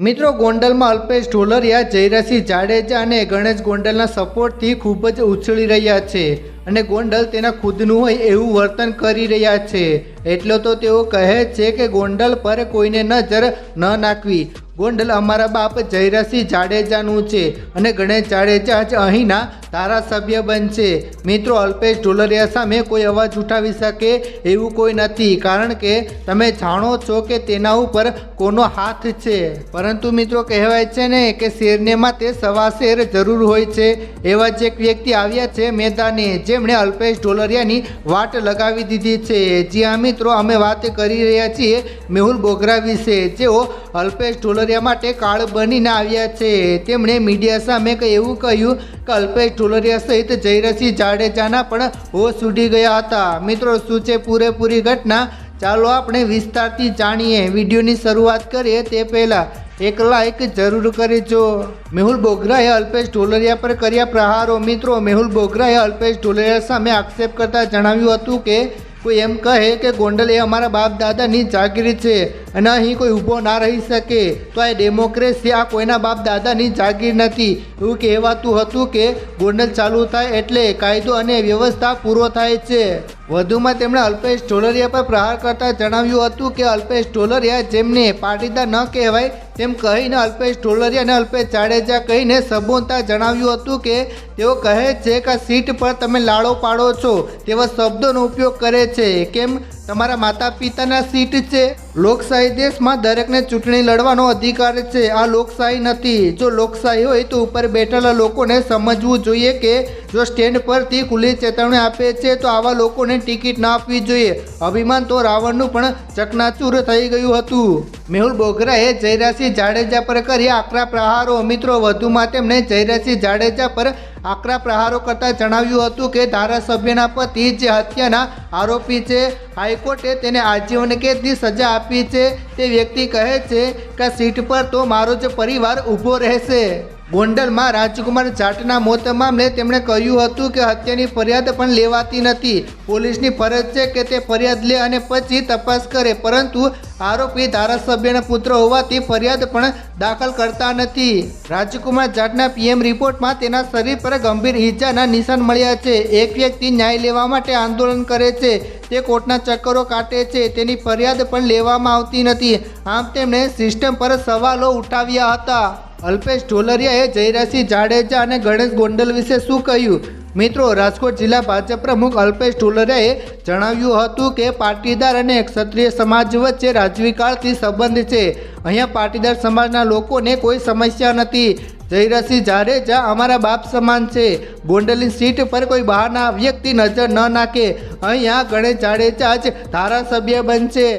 મિત્રો, ગોંડલમાં અલ્પેશ ઢોલરિયા, જયરાસિંહ જાડેજા અને ગણેશ ગોંડલના સપોર્ટથી ખૂબ જ ઉછળી રહ્યા છે અને ગોંડલ તેના ખુદનું હોય એવું વર્તન કરી રહ્યા છે. એટલો તો તેઓ કહે છે કે ગોંડલ પર કોઈને નજર ન નાખવી. ગોંડલ અમારા બાપ જયરાસિંહ જાડેજાનું છે અને ગણેશ જાડેજા જ અહીંના ધારાસભ્ય બનશે. મિત્રો, અલ્પેશ ઢોલરિયા સામે કોઈ અવાજ ઉઠાવી શકે એવું કોઈ નથી, કારણ કે તમે જાણો છો કે તેના ઉપર કોનો હાથ છે. પરંતુ મિત્રો, કહેવાય છે ને કે શેરને માટે સવા શેર જરૂર હોય છે. એવા જ એક વ્યક્તિ આવ્યા છે મેદાને, જેમણે અલ્પેશ ઢોલરિયાની વાટ લગાવી દીધી છે. જ્યાં હા મિત્રો, અમે વાત કરી રહ્યા છીએ મેહુલ બોગરા વિશે. જેઓ અલ્પેશ ઢોલરિયા માટે કાળ બનીને આવ્યા છે. તેમણે મીડિયા સામે એવું કહ્યું કે અલ્પેશ ઢોલરિયા સહિત જયરસિંહ જાડેજાના પણ હોશ ઉડી ગયા હતા. મિત્રો, શું છે પૂરેપૂરી ઘટના? ચાલો આપણે વિસ્તારથી જાણીએ. વિડીયોની શરૂઆત કરીએ તે પહેલાં એક લાઈક જરૂર કરજો. મેહુલ બોગરાએ અલ્પેશ ઢોલરિયા પર કર્યા પ્રહારો. મિત્રો, મેહુલ બોગરાએ અલ્પેશ ઢોલરિયા સામે આક્ષેપ કરતા જણાવ્યું હતું કે કોઈ એમ કહે કે ગોંડલ એ અમારા બાપ દાદાની જાગીર છે અને અહીં કોઈ ઊભો ના રહી શકે, તો આ ડેમોક્રેસી આ કોઈના બાપ દાદાની જાગીર નથી. એવું કહેવાતું હતું કે ગોંડલ ચાલુ થાય એટલે કાયદો અને વ્યવસ્થા પૂરો થાય છે. વધુમાં તેમણે અલ્પેશ ઢોલરિયા પર પ્રહાર કરતા જણાવ્યું હતું કે અલ્પેશ ઢોલરિયા જેમને પાટીદાર ન કહેવાય તેમ કહીને અલ્પેશ ઢોલરિયા અને અલ્પેશ જાડેજા કહીને સંબોધતા જણાવ્યું હતું કે તેઓ કહે છે કે સીટ પર તમે લાડો પાડો છો તેવા શબ્દોનો ઉપયોગ કરે છે. કેમ? તમારા માતા પિતાના સીટ છે. લોકશાહી દેશમાં દરેકને ચૂંટણી લડવાનો અધિકાર છે. આ લોકશાહી નથી. જો લોકશાહી હોય તો ઉપર બેઠેલા લોકોને સમજવું જોઈએ કે જો સ્ટેન્ડ પરથી ખુલ્લી ચેતવણી આપે છે તો આવા લોકોને ટિકિટ ના આપવી જોઈએ. અભિમાન તો રાવણનું પણ ચકનાચૂર થઈ ગયું હતું. મેહુલ બોગરાએ જયરાસિંહ જાડેજા પર કર્યા આકરા પ્રહારો. મિત્રો, વધુમાં તેમણે જયરાસિંહ જાડેજા પર આકરા પ્રહારો કરતા જણાવ્યું હતું કે ધારાસભ્યના પતિ જે હત્યાના આરોપી છે, હાઈકોર્ટે તેને આજીવન કેદની સજા આપી છે. તે વ્યક્તિ કહે છે કે સીટ પર તો મારો જ પરિવાર ઊભો રહેશે. ગોંડલમાં રાજકુમાર જાટના મોત મામલે તેમણે કહ્યું હતું કે હત્યાની ફરિયાદ પણ લેવાતી નથી. પોલીસની ફરજ છે કે તે ફરિયાદ લે અને પછી તપાસ કરે. પરંતુ આરોપી ધારાસભ્યના પુત્ર હોવાથી ફરિયાદ પણ દાખલ કરતા નથી. રાજકુમાર જાટના પીએમ રિપોર્ટમાં તેના શરીર પર ગંભીર ઈજાના નિશાન મળ્યા છે. એક વ્યક્તિ ન્યાય લેવા માટે આંદોલન કરે છે. તે કોર્ટના ચક્કરો કાટે છે. તેની ફરિયાદ પણ લેવામાં આવતી નથી. આમ તેમણે સિસ્ટમ પર સવાલો ઉઠાવ્યા હતા. અલ્પેશ ઢોલરિયાએ જયરાસિંહ જાડેજા અને ગણેશ ગોંડલ વિશે શું કહ્યું? મિત્રો, રાજકોટ જિલ્લા ભાજપ પ્રમુખ અલ્પેશ ઢોલરિયાએ જણાવ્યું હતું કે પાટીદાર અને ક્ષત્રિય સમાજ વચ્ચે રાજવીકાળથી સંબંધ છે. અહીંયા પાટીદાર સમાજના લોકોને કોઈ સમસ્યા નથી. જયરાસિંહ જાડેજા અમારા બાપ સમાન છે. ગોંડલની સીટ પર કોઈ બહારના વ્યક્તિ નજર ન નાખે. અહીંયા ગણેશ જાડેજા જ ધારાસભ્ય બનશે.